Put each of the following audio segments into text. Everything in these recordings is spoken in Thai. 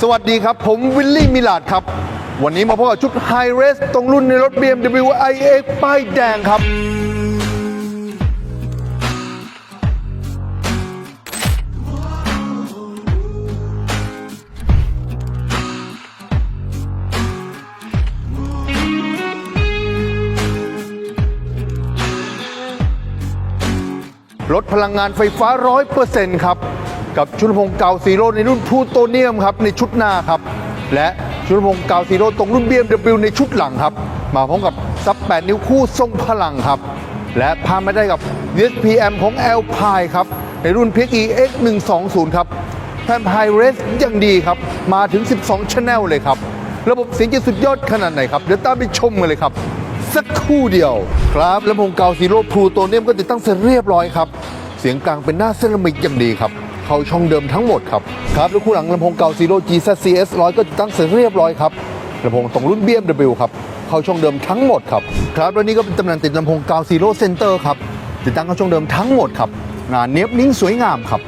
สวัสดีครับ ผมวิลลี่มิลาดครับ วันนี้มาพบกับชุดไฮเรสตรงรุ่นในรถ BMW iX ป้ายแดงครับลดพลังงานไฟฟ้า 100%ครับ กับชุดพงเกาซีโร่ในรุ่นพูโตเนียมครับในชุดหน้าครับ และชุดพงเกาซีโร่ตรงรุ่น BMW ในชุดหลังครับ มาพร้อมกับซับ 8 นิ้วคู่ทรงพลังครับ และพามาได้กับ USPM ของ l p i ครับ ในรุ่น PXE X120 ครับแพมไฮเรสยังดีครับ มาถึง 12 Channel เลยครับ ระบบเสียงจะสุดยอดขนาดไหนครับ เดี๋ยวตามไปชมกันเลยครับ สักคู่เดียว ครับลำโพงเกาซีโร่พลูโตเนียมก็ติดตั้งเสร็จเรียบร้อยครับ เสียงกลางเป็นหน้าเซรามิกอย่างดีครับ เข้าช่องเดิมทั้งหมดครับครับแล้วคู่หลังลำโพงเก่าซีโร่ GZCS 100 ก็ติดตั้งเสร็จเรียบร้อยครับลำโพงตรงรุ่น BMW ครับเข้าช่องเดิมทั้งหมดครับครับแล้วนี่ก็เป็นตำแหน่งติดลำโพงเกาซีโร่เซนเตอร์ครับติดตั้งเข้าช่องเดิมทั้งหมดครับงานเนี้ยบนิ่งสวยงามครับ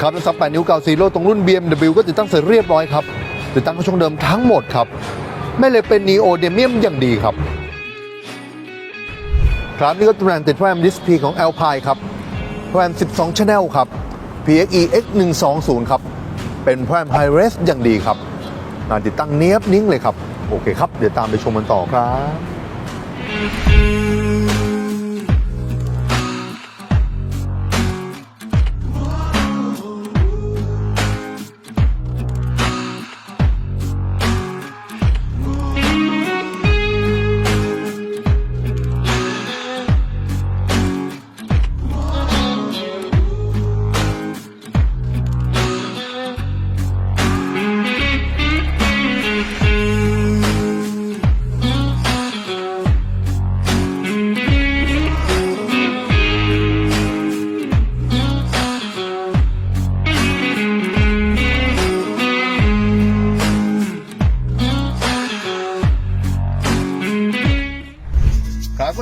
ครับและซับ8นิ้วเก่าซีโร่ตรงรุ่น BMW ก็ติดตั้งเสร็จเรียบร้อยครับติดตั้งเข้าช่องเดิมทั้งหมดครับไม่เลยเป็นนีโอเดเมียมอย่างดีครับครับนี่ก็ตำแหน่งติดแรมดิสพีของ Alpine ครับแรม 12 Channel ครับ PXE X120 ครับ เป็นแรมไฮเรสอย่างดีครับงานติดตั้งเนียบนิ่งเลยครับ โอเคครับ เดี๋ยวตามไปชมกันต่อครับ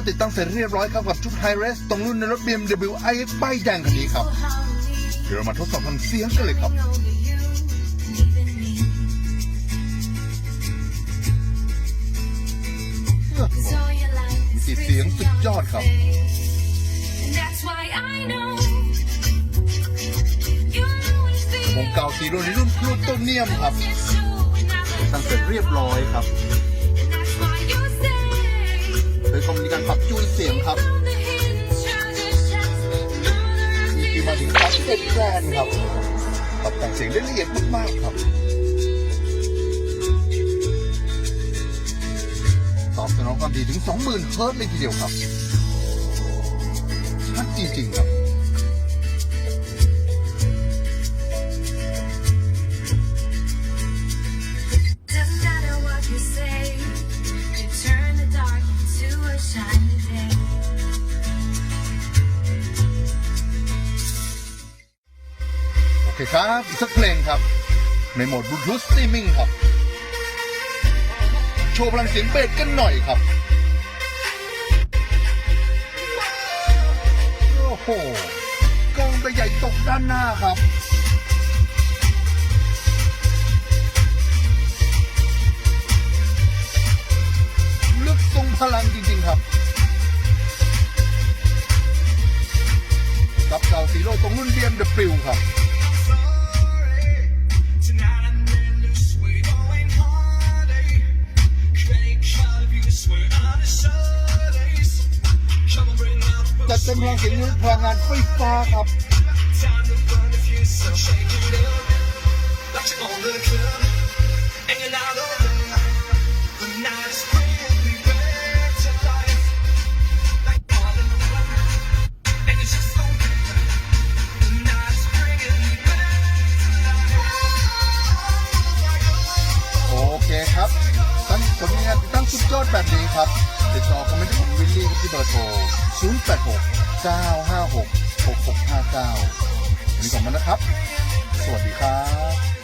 ก็ติดตั้งเสร็จเรียบร้อยครับกับชุด High Res ตรงรุ่นในรถ BMW iX ป้ายแดงคันนี้ครับ เดี๋ยวเรามาทดสอบทำเสียงกันเลยครับติดเสียงสุดยอดครับวงเก่าซีโร่ในรุ่นพลูโตเนียมครับติดตั้งเสร็จเรียบร้อยครับ ไปชมดีการปรับจูนเสียงครับมีคิวมาถึงครับรนด์ครับปรับแต่งเสียงได้ละเอียดมากๆครับตอบสนองความดีถึง 20,000เฮิร์ตเลยทีเดียวครับชัดจริงๆครับ เคครับอีกสักเพลงครับ ในโหมดบลูทูธสตรีมมิ่งครับ โชว์พลังเสียงเบสกันหน่อยครับ โอ้โหกองใหญ่ตกด้านหน้าครับลึกทรงพลังจริง ๆ ครับกับเก่าสีโลตรงรุ่น BMW ครับ เป็นพลังเสียงพลังงานไฟฟ้าครับ สุดยอดแบบนี้ครับ ติดต่อคอมเมนต์ของวิลลี่ที่เบอร์โทร 086 956 6659วันนี้ขอบคุณนะครับ สวัสดีครับ